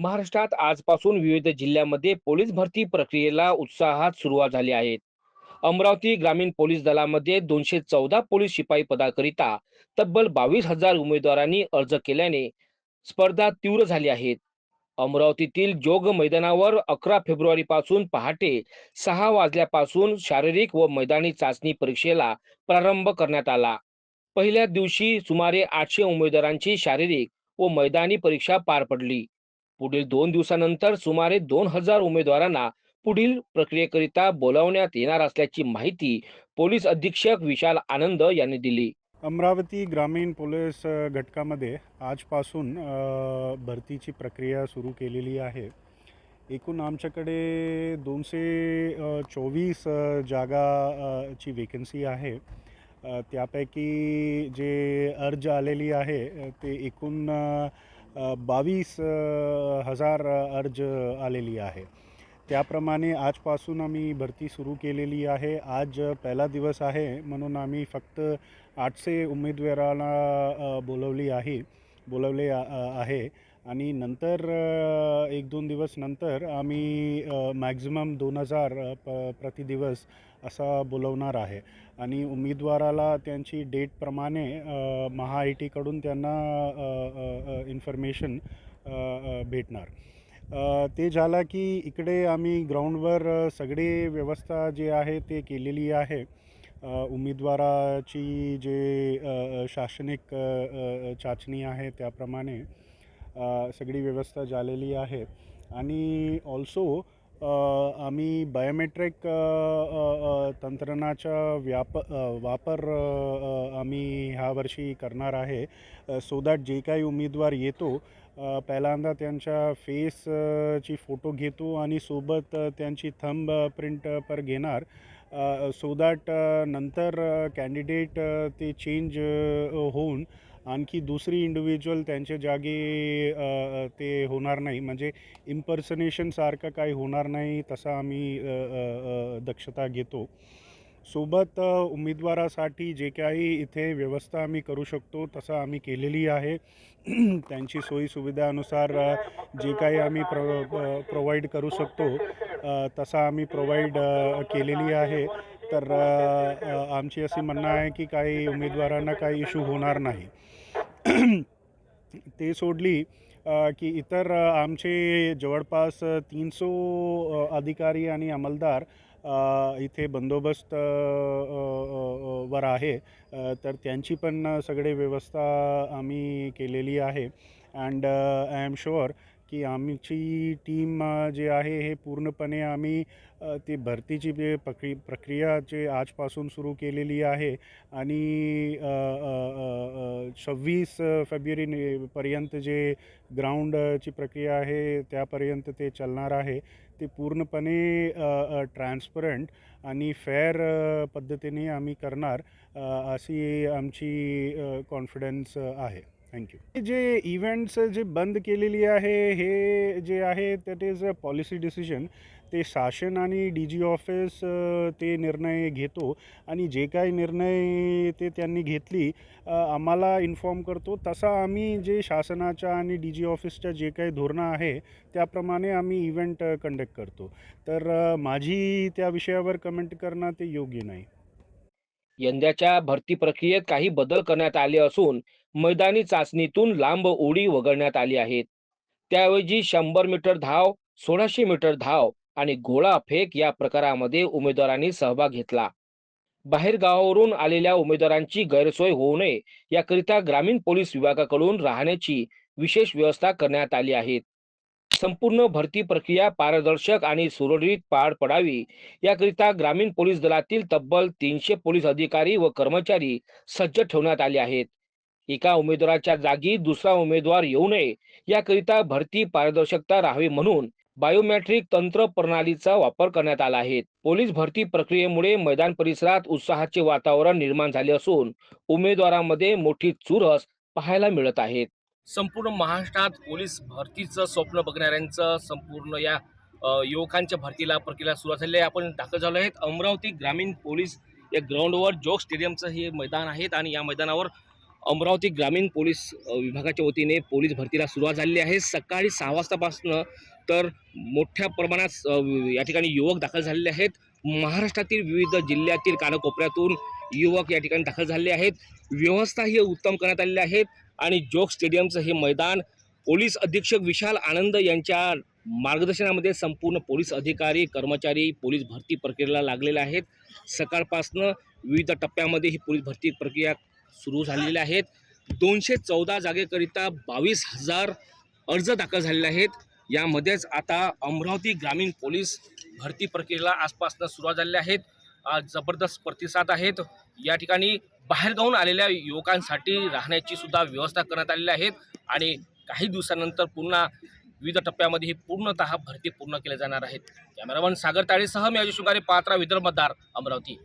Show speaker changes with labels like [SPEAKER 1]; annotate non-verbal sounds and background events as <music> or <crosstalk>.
[SPEAKER 1] महाराष्ट्रात आजपासून विविध जिल्ह्यांमध्ये पोलीस भरती प्रक्रियेला उत्साहात सुरुवात झाली आहे. अमरावती ग्रामीण पोलीस दलामध्ये दोनशे चौदा पोलीस शिपाई पदाकरिता तब्बल बावीस हजार उमेदवारांनी अर्ज केल्याने स्पर्धा तीव्र झाली आहेत अमरावतीतील जोग मैदानावर अकरा फेब्रुवारी पासून पहाटे सहा वाजल्यापासून शारीरिक व मैदानी चाचणी परीक्षेला प्रारंभ करण्यात आला. पहिल्या दिवशी सुमारे आठशे उमेदवारांची शारीरिक व मैदानी परीक्षा पार पडली. पुढील दोन दिवसानंतर सुमारे दोन हजार उमेदवारांना पुढील प्रक्रियेकरिता बोलावण्यात येणार असल्याची माहिती पोलीस अधीक्षक विशाल आनंद यांनी दिली.
[SPEAKER 2] अमरावती ग्रामीण पोलीस घटकामध्ये आजपासून भरतीची प्रक्रिया सुरू केलेली आहे. एकूण आमच्याकडे दोनशे चोवीस जागा ची वेकन्सी आहे. त्यापैकी जे अर्ज आलेली आहे ते एकूण बावीस हजार अर्ज आलेली आहे. त्याप्रमाणे आजपासून आम्ही भरती सुरू केलेली आहे. आज पहिला दिवस आहे म्हणून आम्ही फक्त आठशे उमेदवारांना बोलवली आहे. बोलवले आहे. आणि नंतर एक दोन दिवस नंतर आम्ही मॅक्झिमम दोन हजार प प्रतिदिवस असा बोलवणार आहे. आणि उमेदवाराला त्यांची डेटप्रमाणे महा आय टीकडून त्यांना इन्फॉर्मेशन भेटणार. ते झालं की इकडे आम्ही ग्राउंडवर सगळी व्यवस्था जी आहे ते केलेली आहे. उमेदवाराची जे शासनिक चाचणी आहे त्याप्रमाणे सगळी व्यवस्था झालेली आहे. आणि ऑल्सो आम्ही बायोमेट्रिक अ, तंत्रज्ञानाचा व्याप वापर आम्ही ह्या वर्षी करणार आहे. सो दॅट जे काही उमेदवार येतो पहिल्यांदा त्यांच्या फेसची फोटो घेतो आणि सोबत त्यांची थंब प्रिंट पर घेणार. सो दॅट नंतर कॅन्डिडेट ते चेंज होऊन आणखी दुसरी इंडिव्हिज्युअल त्यांच्या जागी ते होणार नाही. म्हणजे इम्पर्सनेशनसारखं काही होणार नाही तसा आम्ही दक्षता घेतो. सोबत उमेदवारासाठी जे काही इथे व्यवस्था आम्ही करू शकतो तसं आम्ही केलेली आहे. <clears throat> त्यांची सोयीसुविधानुसार जे काही आम्ही प्र प्रोव्हाइड करू शकतो. तसा आम्ही प्रोव्हाइड केलेली आहे. तर आमची अशी म्हणणं आहे की काही उमेदवारांना काही इशू होणार नाही. ते सोडली की इतर आमचे जवळपास तीनसो अधिकारी आणि अंमलदार इथे बंदोबस्त वर आहे. तर त्यांची पण सगळे व्यवस्था आम्ही केलेली आहे. अँड आय एम शुअर की आमची टीम जे आहे हे पूर्णपणे आम्ही ती ते भरतीची जे प्रक्रि प्रक्रिया जे आजपासून सुरू केलेली आहे आणि सव्वीस फेब्रुवारी पर्यंत जे ग्राउंडची प्रक्रिया आहे त्यापर्यंत ते चालणार आहे. ते पूर्णपणे ट्रान्सपरंट आणि फेअर पद्धतीने आम्ही करणार अशी आमची कॉन्फिडन्स आहे. थँक्यू जे इव्हेंट्स जे बंद केलेली आहे हे जे आहे that is a policy decision ते शासन आणि डी जी ऑफिस ते निर्णय घेतो आणि जे काही निर्णय ते त्यांनी घेतली आम्हाला इन्फॉर्म करतो. तसा आम्ही जे शासनाच्या आणि डी जी ऑफिसच्या जे काही धोरणं आहे त्याप्रमाणे आम्ही इव्हेंट कंडक्ट करतो. तर माझी त्या विषयावर कमेंट करणं ते योग्य नाही.
[SPEAKER 1] यंदाच्या भरती प्रक्रियेत काही बदल करण्यात आले असून मैदानी चाचणीतून लांब उडी वगळण्यात आली आहेत. त्याऐवजी शंभर मीटर धाव सोळाशे मीटर धाव आणि गोळा फेक या प्रकारामध्ये उमेदवारांनी सहभाग घेतला. बाहेर गावावरून आलेल्या उमेदवारांची गैरसोय होऊ नये याकरिता ग्रामीण पोलीस विभागाकडून राहण्याची विशेष व्यवस्था करण्यात आली आहे. संपूर्ण भरती प्रक्रिया पारदर्शक आणि सुरळीत पार पडावी याकरिता ग्रामीण पोलीस दलातील तब्बल तीनशे पोलीस अधिकारी व कर्मचारी सज्ज ठेवण्यात आले आहेत. एका उमेदवाराच्या जागी दुसरा उमेदवार येऊ नये याकरिता भरती पारदर्शकता राहावी म्हणून बायोमेट्रिक तंत्र प्रणालीचा वापर करण्यात आला आहे. पोलीस भरती प्रक्रियेमुळे मैदान परिसरात उत्साहाचे वातावरण निर्माण झाले असून उमेदवारांमध्ये मोठी चुरस पाहायला मिळत आहेत
[SPEAKER 3] संपूर्ण महाराष्ट्रात पोलीस भरतीचं स्वप्न बघणाऱ्यांचं संपूर्ण या युवकांच्या भरतीला प्रक्रिया सुरुवात झाली आहे. आपण दाखल झालो आहेत. अमरावती ग्रामीण पोलीस या ग्राउंडवर जोग स्टेडियमचं हे मैदान आहेत आणि या मैदानावर
[SPEAKER 1] अमरावती ग्रामीण पोलीस विभागाच्या वतीने पोलीस भरतीला सुरुवात झालेली आहे. सकाळी सहा वाजतापासनं तर मोठ्या प्रमाणात या ठिकाणी युवक दाखल झालेले आहेत. महाराष्ट्रातील विविध जिल्ह्यातील कानाकोपऱ्यातून युवक या ठिकाणी दाखल झालेले आहेत. व्यवस्था ही उत्तम करण्यात आलेली आहे आणि जोग स्टेडियमचं हे मैदान पोलीस अधीक्षक विशाल आनंद यांच्या मार्गदर्शनामध्ये संपूर्ण पोलीस अधिकारी कर्मचारी पोलीस भरती प्रक्रियेला लागलेले आहेत. सकाळपासनं विविध टप्प्यामध्ये ही पोलीस भरती प्रक्रिया सुरू झालेले आहेत. दोनशे चौदा जागेकरिता बावीस हजार अर्ज दाखल झालेले आहेत. यामध्येच आता अमरावती ग्रामीण पोलीस भरती प्रक्रियेला आजपासनं सुरुवात झालेल्या आहेत जबरदस्त प्रतिसाद आहेत. या ठिकाणी बाहेरगावून आलेल्या युवकांसाठी राहण्याची सुद्धा व्यवस्था करण्यात आलेली आहेत आणि काही दिवसानंतर पुन्हा विविध टप्प्यामध्ये ही पूर्णतः भरती पूर्ण केल्या जाणार आहेत. कॅमेरामन सागर ताळेसह मी अजय शुगारे पात्रा विदर्भ मतदार अमरावती.